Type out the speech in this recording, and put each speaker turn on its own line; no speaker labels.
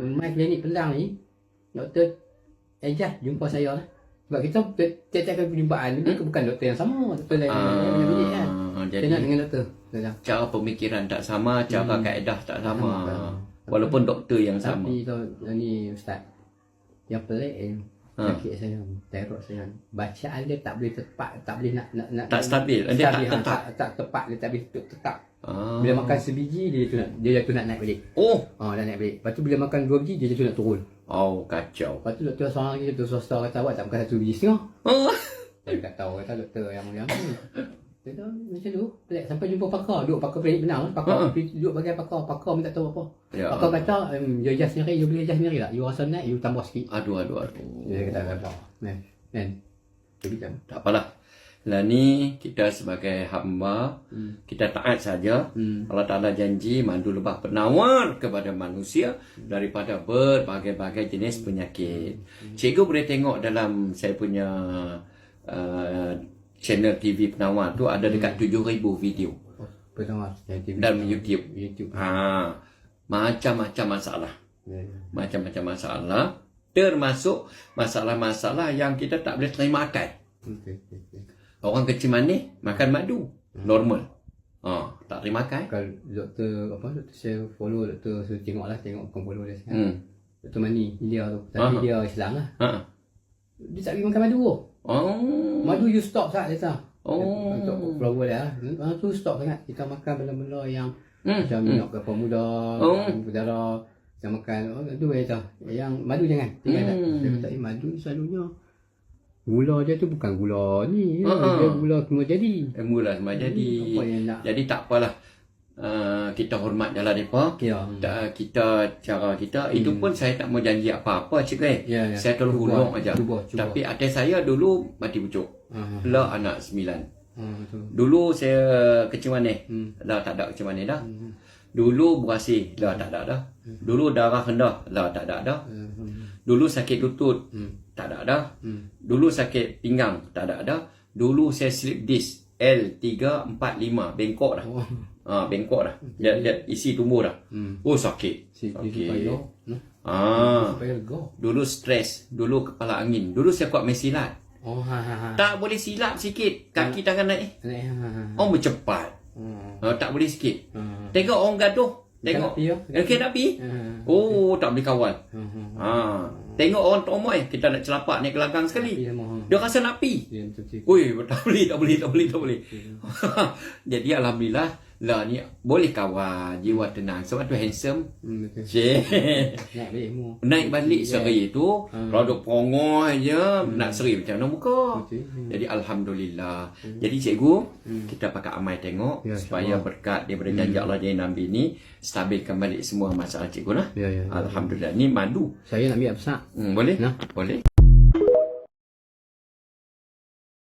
mai klinik pelang ni doktor Ejah jumpa saya lah. Sebab kita tiap-tiap kali perjumpaan dia bukan doktor yang sama, doktor lain yang punya bilik kan.
Ah, jadi
nak dengan doktor.
Cara pemikiran tak sama, cara
Hmm.
kaedah tak sama.
Sama.
Walaupun doktor yang sama.
Tapi yang ni ustaz yang pelik eh. Sakit saya, teruk saya. Bacaan dia tak boleh tepat, tak boleh nak nak nak
Tak stabil. Dia tak
stabil, ha,
tetap.
tak, tak tepat, dia tak boleh tetap. tetap.
Ah.
Bila makan sebiji dia tu nak dia tu nak naik balik.
Oh,
Ha, dah naik balik. Lepas tu bila makan dua biji dia tu nak turun.
oh kacau.
Lepas tu doktor seorang lagi doktor swasta kata awak tak makan satu biji setengah.
Oh.
Saya tak tahu kata doktor yang yang. Dia tu macam tu. Pelik sampai jumpa pakar. Duduk pakar pelik benar. Pakar
Ha.
uh duduk bagai pakar. Pakar pun tak tahu apa.
Ya.
Pakar kata, um, you adjust sendiri, you boleh adjust sendiri tak? You rasa naik, you tambah sikit.
Aduh, aduh, aduh.
Dia kata apa? Kan? Kan? Jadi kan?
Tak apalah. Lah ni kita sebagai hamba,
Hmm.
kita taat saja.
Hmm.
Allah Ta'ala janji mandu lebah penawar kepada manusia daripada berbagai-bagai jenis penyakit. Cikgu boleh tengok dalam saya punya uh, channel TV penawar tu ada dekat 7,000 video
Oh, saya TV.
dalam YouTube.
YouTube.
Ha, macam-macam masalah.
Ya, ya.
Macam-macam masalah. Termasuk masalah-masalah yang kita tak boleh terima akal.
Okey, okey.
Orang kecil manis makan madu. Normal. Ha, tak terima akal.
Kalau doktor, apa, doktor saya follow doktor, saya tengok lah, tengok bukan follow dia sekarang.
Hmm.
Doktor Mani, India tu. Tapi
Aha.
dia Islam lah.
Ha.
Dia tak pergi makan madu.
Oh.
Madu you stop saat dia tak?
Oh.
Untuk flower dia lah. Ah, tu stop sangat. Kita makan benda-benda yang
Hmm.
macam minyak kelapa muda,
Oh.
udara, kita makan, oh, tu je tau. Yang madu jangan. Tinggal tak?
Hmm.
Dia kata, eh madu selalunya gula dia tu bukan gula ni.
Ha-ha.
Dia gula semua jadi.
Eh, mula semua jadi.
Apa yang nak?
Jadi tak apalah. Uh, kita hormat jalan mereka.
Ya.
Tak, kita cara kita itu pun saya tak mau janji apa-apa cikgu eh.
Ya, ya.
Saya
Cuba,
hulung aja.
cuba, cuba.
Tapi atas saya dulu mati pucuk.
Ah,
Lah anak sembilan.
tu.
Dulu saya kecil manis.
Hmm.
Dah tak ada kecil manis dah.
Hmm.
Dulu berasi. Dah tak ada dah. Dulu darah rendah. Dah tak ada dah.
Hmm.
Dulu sakit lutut.
Hmm.
Tak ada dah.
Hmm.
Dulu sakit pinggang. Tak ada dah. Dulu saya slip disc. L345. Bengkok dah.
Oh.
Ha, bengkok dah. Dia, dia isi tumbuh dah.
Hmm.
Oh sakit. Okey.
okay.
Ah,
lega.
dulu stres, dulu kepala angin. Dulu saya kuat main silat.
Oh, ha, ha, ha.
Tak boleh silap sikit. Kaki tangan naik.
Naik, ha, ha, ha.
Oh bercepat.
Hmm.
Ha, tak boleh sikit.
Hmm.
Tengok orang gaduh. Tengok.
Ya?
Okey nak pergi?
Hmm.
Oh, tak boleh kawal.
Hmm, hmm.
Ha. Tengok orang tomoy, kita nak celapak naik gelanggang sekali. Dia rasa nak
tu.
Oi, tak boleh, tak boleh, tak boleh, tak boleh. Jadi alhamdulillah lah ni boleh kawan, jiwa tenang. Sebab tu handsome.
Hmm, betul.
Cik.
Naik balik mu.
Naik balik seri tu,
Hmm.
rada pongoh je, nak seri macam mana muka.
Betul. Hmm.
Jadi alhamdulillah. Jadi cikgu, kita pakai amai tengok
Ya,
supaya berkat daripada janji Allah dan Nabi ni stabilkan balik semua masalah cikgu lah.
Ya, ya.
Alhamdulillah. Ni madu.
Saya nak ambil besar.
Hmm, boleh?
Nah.
Boleh.